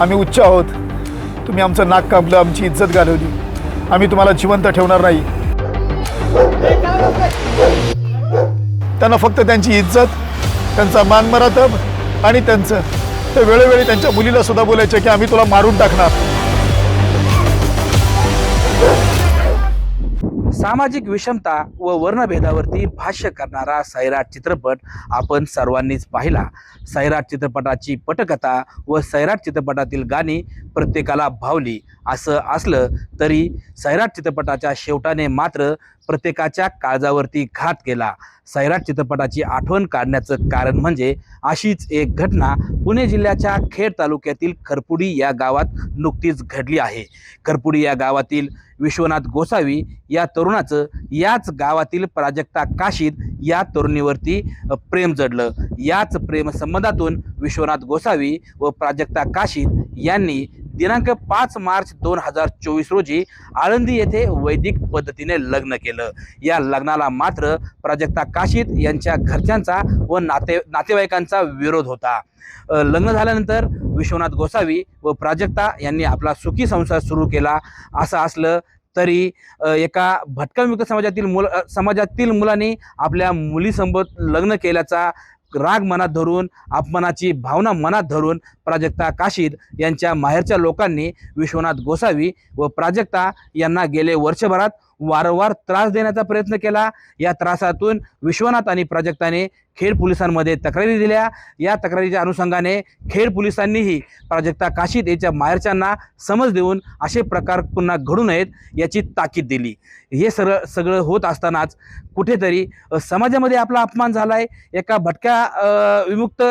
आम्ही उच्च आहोत. तुम्ही आमचं नाक कापलं आमची इज्जत घालवली. आम्ही तुम्हाला जिवंत ठेवणार नाही. त्यांना फक्त त्यांची इज्जत त्यांचा मानमरातब आणि त्यांचं. ते वेळोवेळी त्यांच्या मुलीला सुद्धा बोलायचं की आम्ही तुला मारून टाकणार. सामाजिक विषमता व वर्णभेदावरती भाष्य करणारा सैराट चित्रपट आपण सर्वांनीच पाहिला. सैराट चित्रपटाची पटकथा व सैराट चित्रपटातील गाणी प्रत्येकाला भावली. असं असलं तरी सैराट चित्रपटाच्या शेवटाने मात्र प्रत्येकाच्या काळजावरती घात केला सैराट चित्रपटाची आठवण काढण्याचं कारण म्हणजे अशीच एक घटना पुणे जिल्ह्याच्या खेड तालुक्यातील खरपुडी या गावात नुकतीच घडली आहे. खरपुडी या गावातील विश्वनाथ गोसावी या तरुणाचं याच गावातील प्राजक्ता काशीद या तरुणीवरती प्रेम जडलं. याच प्रेमसंबंधातून विश्वनाथ गोसावी व प्राजक्ता काशीद यांनी दिनांक पाच मार्च दोन हजार चोवीस रोजी आळंदी येथे वैदिक पद्धतीने लग्न केलं. या लग्नाला मात्र प्राजक्ता काशीद यांच्या घरच्यांचा व नाते नातेवाईकांचा विरोध होता. लग्न झाल्यानंतर विश्वनाथ गोसावी व प्राजक्ता यांनी आपला सुखी संसार सुरू केला. असं असलं तरी एका भटकंमुक्त समाजातील मुल समाजातील मुलांनी आपल्या मुलीसोबत लग्न केल्याचा राग मनात धरून अपमानाची भावना मनात धरून प्राजक्ता काशीद यांच्या माहेरच्या लोकांनी विश्वनाथ गोसावी व प्राजक्ता यांना गेले वर्षभरात वारंवार त्रास देण्याचा प्रयत्न केला. या त्रासातून विश्वनाथ आणि प्राजक्ताने खेड पोलिसांमध्ये तक्रारी दिल्या. या तक्रारीच्या अनुषंगाने खेड पोलिसांनीही प्राजक्ता काशीद यांच्या माहेरच्यांना समज देऊन असे प्रकार पुन्हा घडू नयेत याची ताकीद दिली. हे सगळं सगळं होत असतानाच कुठेतरी समाजामध्ये आपला अपमान झाला आहे एका भटक्या विमुक्त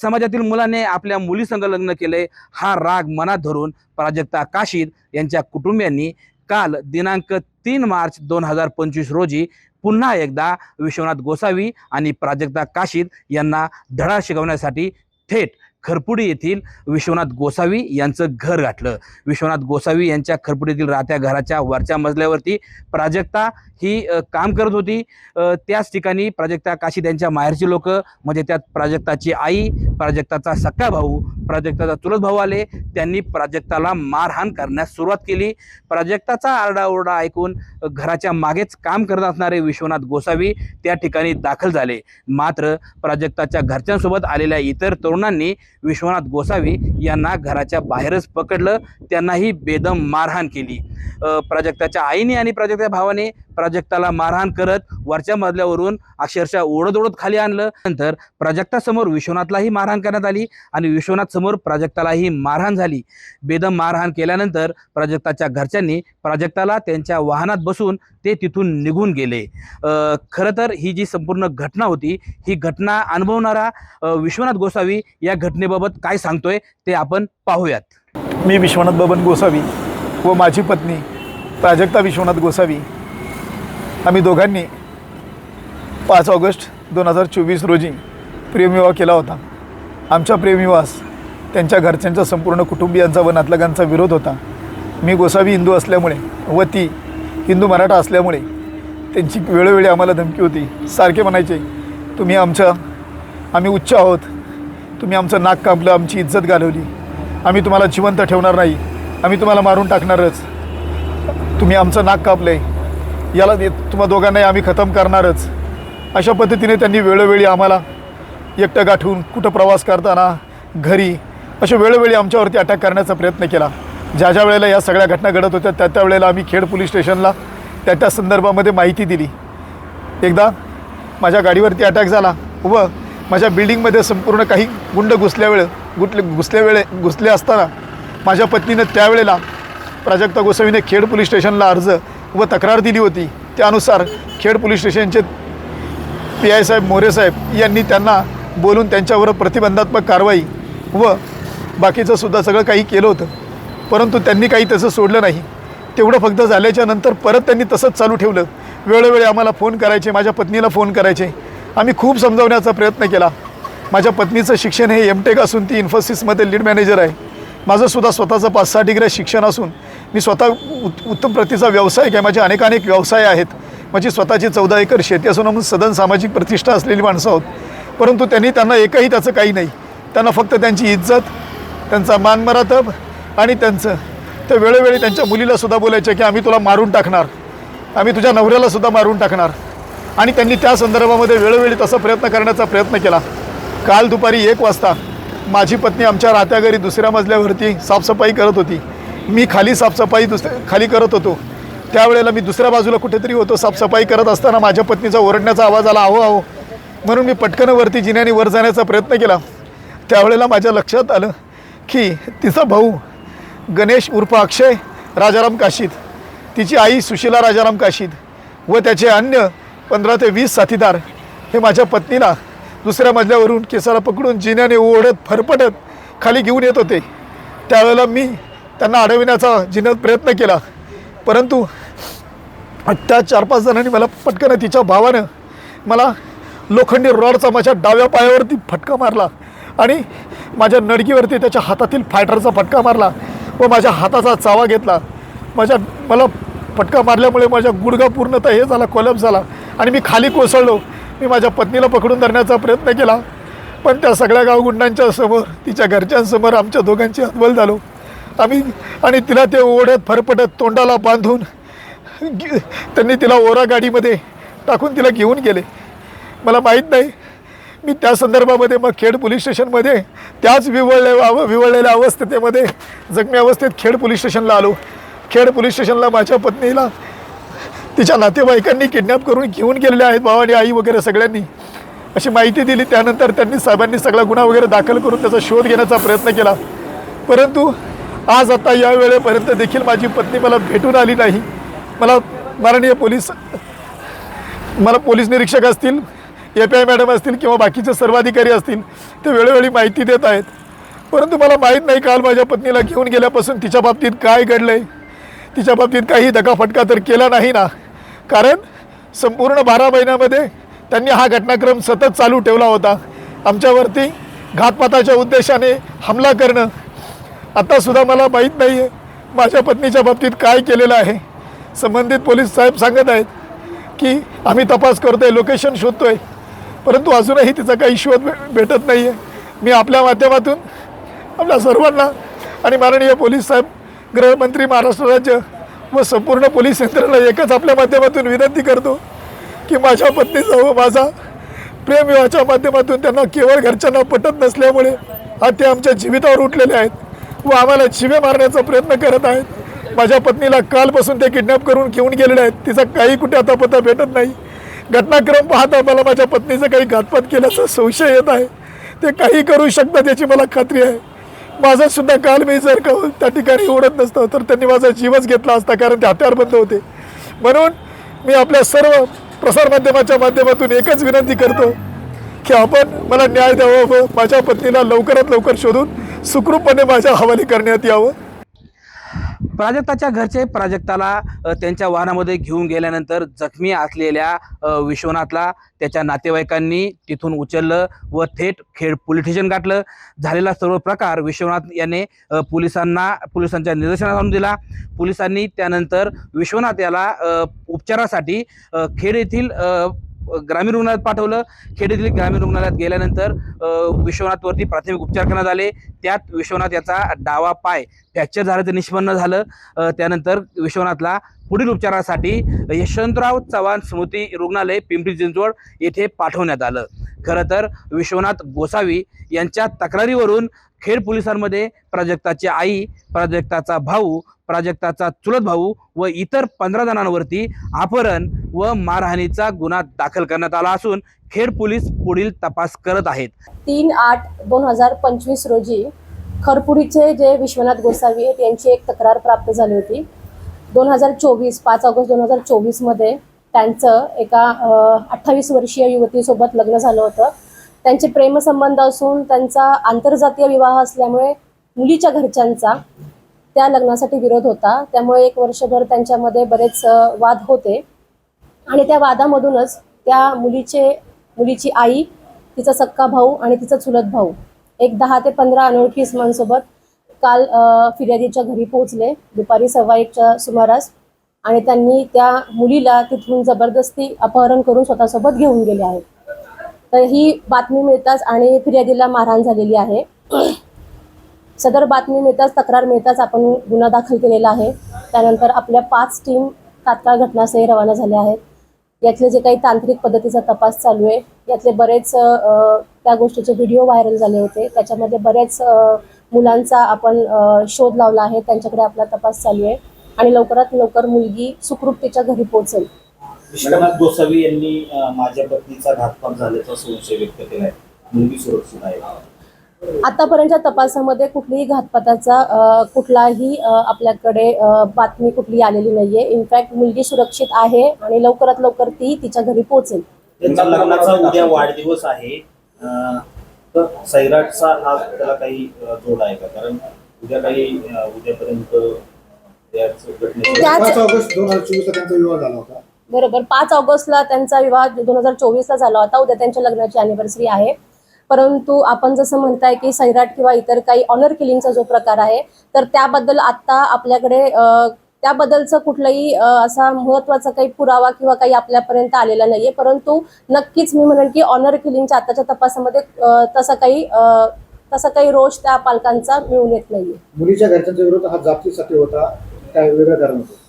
समाजातील मुलाने आपल्या मुलीसंग लग्न केले हा राग मनात धरून प्राजक्ता काशीद यांच्या कुटुंबियांनी काल दिनांक तीन मार्च दोन हजार पंचवीस रोजी पुन्हा एकदा विश्वनाथ गोसावी आणि प्राजक्ता काशीद यांना धडा शिकवण्यासाठी थेट खरपुडी येथील विश्वनाथ गोसावी यांचं घर गाठलं. विश्वनाथ गोसावी यांच्या खरपुडीतील राहत्या घराच्या वरच्या मजल्यावरती प्राजक्ता ही काम करत होती. त्याच ठिकाणी प्राजक्ता काशी त्यांच्या माहेरची लोक म्हणजे त्यात प्राजक्ताची आई प्राजक्ताचा सख्खा भाऊ प्राजक्ताचा चुलत भाऊ आले. त्यांनी प्राजक्ताला मारहाण करण्यास सुरुवात केली. प्राजक्ताचा आरडाओरडा ऐकून घराच्या मागेच काम करत असणारे विश्वनाथ गोसावी त्या ठिकाणी दाखल झाले. मात्र प्राजक्ताच्या घरच्यांसोबत आलेल्या इतर तरुणांनी विश्वनाथ गोसावी यांना घराच्या बाहेरच पकडलं. त्यांनाही बेदम मारहाण केली. प्राजक्ताच्या आईने आणि प्राजक्ताच्या भावाने प्राजक्ताला मारहाण करत वरच्या मजल्यावरून अक्षरशः ओढत ओढत खाली आणलं. नंतर प्राजक्तासमोर विश्वनाथलाही मारहाण करण्यात आली आणि विश्वनाथ समोर प्राजक्तालाही मारहाण झाली. बेदम मारहाण केल्यानंतर प्राजक्ताच्या घरच्यांनी प्राजक्ताला त्यांच्या वाहनात बसून ते तिथून निघून गेले. खरं तर ही जी संपूर्ण घटना होती ही घटना अनुभवणारा विश्वनाथ गोसावी या योजनेबाबत काय सांगतोय ते आपण पाहूयात. मी विश्वनाथ बबन गोसावी व माझी पत्नी प्राजक्ता विश्वनाथ गोसावी. आम्ही दोघांनी पाच ऑगस्ट दोन हजार चोवीस रोजी प्रेमविवाह केला होता. आमच्या प्रेमविवाहास त्यांच्या घरच्यांच्या संपूर्ण कुटुंबियांचा व नातलगांचा विरोध होता. मी गोसावी हिंदू असल्यामुळे व ती हिंदू मराठा असल्यामुळे त्यांची वेळोवेळी आम्हाला धमकी होती. सारखे म्हणायचे तुम्ही आमच्या आम्ही उच्च आहोत. तुम्ही आमचं नाक कापलं आमची इज्जत घालवली. आम्ही तुम्हाला जिवंत ठेवणार नाही. आम्ही तुम्हाला मारून टाकणारच. तुम्ही आमचं नाक कापलंय. याला तुम्हा दोघांनाही आम्ही खतम करणारच. अशा पद्धतीने त्यांनी वेळोवेळी आम्हाला एकटं गाठून कुठं प्रवास करताना घरी अशा वेळोवेळी आमच्यावरती अटॅक करण्याचा प्रयत्न केला. ज्या ज्या वेळेला या सगळ्या घटना घडत होत्या त्या त्या वेळेला आम्ही खेड पोलीस स्टेशनला त्या त्या संदर्भामध्ये माहिती दिली. एकदा माझ्या गाडीवरती अटॅक झाला. व माझ्या बिल्डिंगमध्ये संपूर्ण काही गुंड घुसल्यावेळं गुटले घुसल्या वेळे घुसले असताना माझ्या पत्नीनं त्यावेळेला प्राजक्ता गोसावीने खेड पोलीस स्टेशनला अर्ज व तक्रार दिली होती. त्यानुसार खेड पोलीस स्टेशनचे पी आय साहेब मोरे साहेब यांनी त्यांना बोलून त्यांच्यावर प्रतिबंधात्मक कारवाई व बाकीचं सुद्धा सगळं काही केलं होतं. परंतु त्यांनी काही तसं सोडलं नाही. तेवढं फक्त झाल्याच्यानंतर परत त्यांनी तसंच चालू ठेवलं. वेळोवेळी आम्हाला फोन करायचे माझ्या पत्नीला फोन करायचे. आम्ही खूप समजावण्याचा प्रयत्न केला. माझ्या पत्नीचं शिक्षण हे एम टेक असून ती इन्फोसिसमध्ये लीड मॅनेजर आहे. माझं सुद्धा स्वतःचं पाच सहा डिग्री शिक्षण असून मी स्वतः उत् उत्तम प्रतीचा व्यावसायिक आहे. माझे अनेक अनेक व्यवसाय आहेत. माझी स्वतःची चौदा एकर शेती असून आम्ही सदन सामाजिक प्रतिष्ठा असलेली माणसं आहोत. परंतु त्यांनी त्यांना एकही त्याचं काही नाही. त्यांना फक्त त्यांची इज्जत त्यांचा मानमरातब आणि त्यांचं ते वेळोवेळी त्यांच्या मुलीलासुद्धा बोलायचं की आम्ही तुला मारून टाकणार. आम्ही तुझ्या नवऱ्यालासुद्धा मारून टाकणार. आणि त्यांनी त्या संदर्भामध्ये वेळोवेळी तसा प्रयत्न करण्याचा प्रयत्न केला. काल दुपारी एक वाजता माझी पत्नी आमच्या राहत्या घरी दुसऱ्या मजल्यावरती साफसफाई करत होती. मी खाली साफसफाई दुसऱ्या खाली करत होतो. त्यावेळेला मी दुसऱ्या बाजूला कुठेतरी होतो साफसफाई करत असताना माझ्या पत्नीचा ओरडण्याचा आवाज आला आहो आहो म्हणून मी पटकन वरती जिन्याने वर जाण्याचा प्रयत्न केला. त्यावेळेला माझ्या लक्षात आलं की तिचा भाऊ गणेश उर्फ अक्षय राजाराम काशीद तिची आई सुशीला राजाराम काशीद व त्याचे अन्य पंधरा ते वीस साथीदार हे माझ्या पत्नीला दुसऱ्या मजल्यावरून केसाला पकडून जिन्याने ओढत फरफटत खाली घेऊन येत होते. त्यावेळेला मी त्यांना अडविण्याचा जिन्यात प्रयत्न केला. परंतु त्या चार पाच जणांनी मला पटकन तिच्या भावानं मला लोखंडी रॉडचा माझ्या डाव्या पायावरती फटका मारला आणि माझ्या नडगीवरती त्याच्या हातातील फायटरचा फटका मारला व माझ्या हाताचा चावा घेतला. माझ्या मला फटका मारल्यामुळे माझ्या गुडघा पूर्णतः हे झाला कोलॅप झाला. आणि मी खाली कोसळलो. मी माझ्या पत्नीला पकडून धरण्याचा प्रयत्न केला. पण त्या सगळ्या गावगुंडांच्या समोर तिच्या घरच्यांसमोर आमच्या दोघांची हतबल झालो. आम्ही आणि तिला ते ओढत फरफटत तोंडाला बांधून त्यांनी तिला ओरा गाडीमध्ये टाकून तिला घेऊन गेले. मला माहीत नाही मी त्या संदर्भामध्ये मग खेड पोलीस स्टेशनमध्ये त्याच विवळले अव विवळलेल्या अवस्थेमध्ये जखमी अवस्थेत खेड पोलीस स्टेशनला आलो. खेड पोलीस स्टेशनला माझ्या पत्नीला तिच्या नातेवाईकांनी किडनॅप करून घेऊन गेलेले आहेत भाव आणि आई वगैरे सगळ्यांनी. अशी माहिती दिली. त्यानंतर त्यांनी साहेबांनी सगळा गुन्हा वगैरे दाखल करून त्याचा शोध घेण्याचा प्रयत्न केला. परंतु आज आता या वेळेपर्यंत देखील माझी पत्नी मला भेटून आली नाही. मला माननीय पोलीस मला पोलीस निरीक्षक असतील ए पी आय मॅडम असतील किंवा बाकीचे सर्व अधिकारी असतील ते वेळोवेळी माहिती देत आहेत. परंतु मला माहीत नाही काल माझ्या पत्नीला घेऊन गेल्यापासून तिच्या बाबतीत काय घडलं आहे तिच्या बाबतीत काही दगाफटका तर केला नाही ना. कारण संपूर्ण बारा महिन्यामध्ये त्यांनी हा घटनाक्रम सतत चालू ठेवला होता. आमच्यावरती घातपाताच्या उद्देशाने हमला करणं. आत्तासुद्धा मला माहीत नाही आहे माझ्या पत्नीच्या बाबतीत काय केलेलं आहे. संबंधित पोलीस साहेब सांगत आहेत की आम्ही तपास करतो आहे लोकेशन शोधतो आहे परंतु अजूनही तिचा काही शोध भेटत नाही आहे मी आपल्या माध्यमातून आपल्या सर्वांना आणि माननीय पोलीस साहेब गृहमंत्री महाराष्ट्र राज्य व संपूर्ण पोलीस यंत्रणा एकच आपल्या माध्यमातून विनंती करतो की माझ्या पत्नीचा व माझा प्रेमविवाहाच्या माध्यमातून त्यांना केवळ घरच्यांना पटत नसल्यामुळे आज ते आमच्या जीवितावर उठलेले आहेत व आम्हाला शिवे मारण्याचा प्रयत्न करत आहेत. माझ्या पत्नीला कालपासून ते किडनॅप करून घेऊन गेलेले आहेत. तिचा काही कुठे आता पत्ता भेटत नाही. घटनाक्रम पाहता मला माझ्या पत्नीचं काही घातपात केल्याचा संशय येत आहे. ते काही करू शकतात याची मला खात्री आहे. माझा सुद्धा काल मी जर का त्या ठिकाणी ओढत नसतं तर त्यांनी माझा जीवच घेतला असता कारण ते हत्यारबंद होते. म्हणून मी आपल्या सर्व प्रसारमाध्यमाच्या माध्यमातून एकच विनंती करतो की आपण मला न्याय द्यावा व माझ्या पत्नीला लवकरात लवकर शोधून सुखरूपपणे माझ्या हवाली करण्यात यावं. प्राजक्ताच्या घरचे प्राजक्ताला त्यांच्या वाहनामध्ये घेऊन गेल्यानंतर जखमी असलेल्या विश्वनाथला त्याच्या नातेवाईकांनी तिथून उचललं व थेट खेड पोलीस स्टेशन गाठलं. झालेला सर्व प्रकार विश्वनाथ याने पोलिसांना पोलिसांच्या निदर्शनात आणून दिला. पोलिसांनी त्यानंतर विश्वनाथ याला उपचारासाठी खेड येथील ग्रामीण रुग्णालयात पाठवलं. खेड ग्रामीण रुग्णालयात गेल्यानंतर विश्वनाथवरती प्राथमिक उपचार करण्यात आले. त्यात विश्वनाथ याचा डावा पाय फ्रॅक्चर झाल्याचं निष्पन्न झालं. त्यानंतर विश्वनाथला पुढील उपचारासाठी यशवंतराव चव्हाण स्मृती रुग्णालय पिंपरी चिंचवड येथे पाठवण्यात आलं. खरं तर विश्वनाथ गोसावी यांच्या तक्रारीवरून खेड पोलिसांमध्ये प्राजक्ताची आई प्राजक्ताचा भाऊ प्राजक्ताचा चुलत भाऊ व इतर पंधरा जणांवरती अपहरण व मारहाणीचा गुन्हा दाखल करण्यात आला असून खेड पोलीस पुढील तपास करत आहेत. तीन आठ दोन हजार पंचवीस रोजी खरपुडीचे जे विश्वनाथ गोसावी आहेत यांची एक तक्रार प्राप्त झाली होती. दोन हजार चोवीस पाच ऑगस्ट दोन हजार चोवीसमध्ये त्यांचं एका अठ्ठावीस वर्षीय युवतीसोबत लग्न झालं होतं. त्यांचे प्रेमसंबंध असून त्यांचा आंतरजातीय विवाह असल्यामुळे मुलीच्या घरच्यांचा त्या लग्नासाठी विरोध होता. त्यामुळे एक वर्षभर त्यांच्यामध्ये बरेच वाद होते. आणि त्या वादामधूनच त्या मुलीचे मुलीची आई तिचा सक्का भाऊ आणि तिचा चुलत भाऊ एक दहा ते पंधरा अनोळखी इसमांसोबत काल फिर्यादीच्या घरी पोहोचले. दुपारी सव्वा एकच्या सुमारास आणि त्यांनी त्या मुलीला तिथून जबरदस्ती अपहरण करून स्वतःसोबत घेऊन गेले आहेत. तर ही बातमी मिळताच आणि फिर्यादीला मारहाण झालेली आहे. सदर बातमी मिळताच तक्रार मिळताच आपण गुन्हा दाखल केलेला आहे. त्यानंतर आपल्या पाच टीम तात्काळ घटनास्थळी रवाना झाल्या आहेत. यातले जे काही तांत्रिक पद्धतीचा तपास चालू आहे यातले बरेच त्या गोष्टीचे व्हिडिओ व्हायरल झाले होते. त्याच्यामध्ये बरेच मुलांचा आपण शोध लावला आहे. त्यांच्याकडे आपला तपास चालू आहे. आणि लवकरात लवकर मुलगी सुखरूप तिच्या घरी पोहोचेल. विश्वनाथ गोसावी यांनी माझ्या पत्नीचा घातपात झाल्याचा संशय व्यक्त केलाय. मुलगी सुरक्षित आहे. आतापर्यंतच्या तपासामध्ये कुठलीही घातपाताचा कुठलाही आपल्याकडे बातमी कुठली आलेली नाहीये. इनफॅक्ट मुलगी सुरक्षित आहे आणि लवकरात लवकर ती तिच्या घरी पोहोचेल. त्यांच्या लग्नाचा उद्या वाढदिवस आहे. तर सैराटचा हा त्याला काही जोड आहे का? कारण उद्या काही उद्यापर्यंत त्याच- पाच ऑगस्ट दोन हजार चोवीसला त्यांचा विवाह झाला होता. बरोबर. पाच ऑगस्टला त्यांचा विवाह दोन हजार चोवीसला झाला होता. उद्या त्यांच्या लग्नाची अॅनिव्हर्सरी आहे. परंतु आपण जसं म्हणताय की सैराट किंवा इतर काही ऑनर किलिंगचा जो प्रकार आहे तर त्याबद्दल आत्ता आपल्याकडे त्याबद्दलचं कुठलंही असा महत्त्वाचा काही पुरावा किंवा काही आपल्यापर्यंत आलेला नाहीये. परंतु नक्कीच मी म्हणेन की ऑनर किलिंगच्या आताच्या तपासामध्ये तसं काही तसा काही रोष त्या पालकांचा मिळून येत नाहीये. मुलीच्या घरच्यांच्या विरोधात हा जातीसाठी होता त्या वेगळं कारण होतं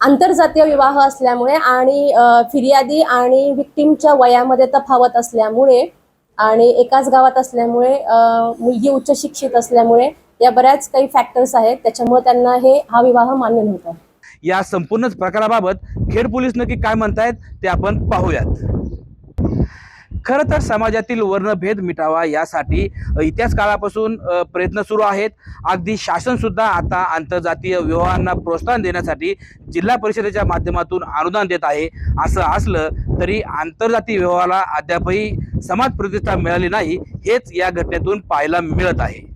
आंतरजातीय विवाह असल्यामुळे आणि फिर्यादी आणि विक्टीमच्या वयामध्ये तफावत असल्यामुळे आणि एकाच गावात असल्यामुळे मुलगी उच्च शिक्षित असल्यामुळे या बऱ्याच काही फॅक्टर्स आहेत. त्याच्यामुळे त्यांना हे हा विवाह मान्य नव्हता. या संपूर्ण प्रकाराबाबत खेड पोलीस नक्की काय म्हणतायत ते आपण पाहूयात. खरं तर समाजातील वर्णभेद मिटावा यासाठी इतिहास काळापासून प्रयत्न सुरू आहेत. अगदी शासनसुद्धा आता आंतरजातीय विवाहांना प्रोत्साहन देण्यासाठी जिल्हा परिषदेच्या माध्यमातून अनुदान देत आहे. असं असलं तरी आंतरजातीय विवाहाला अद्यापही समाज प्रतिष्ठा मिळाली नाही हेच या घटनेतून पाहायला मिळत आहे.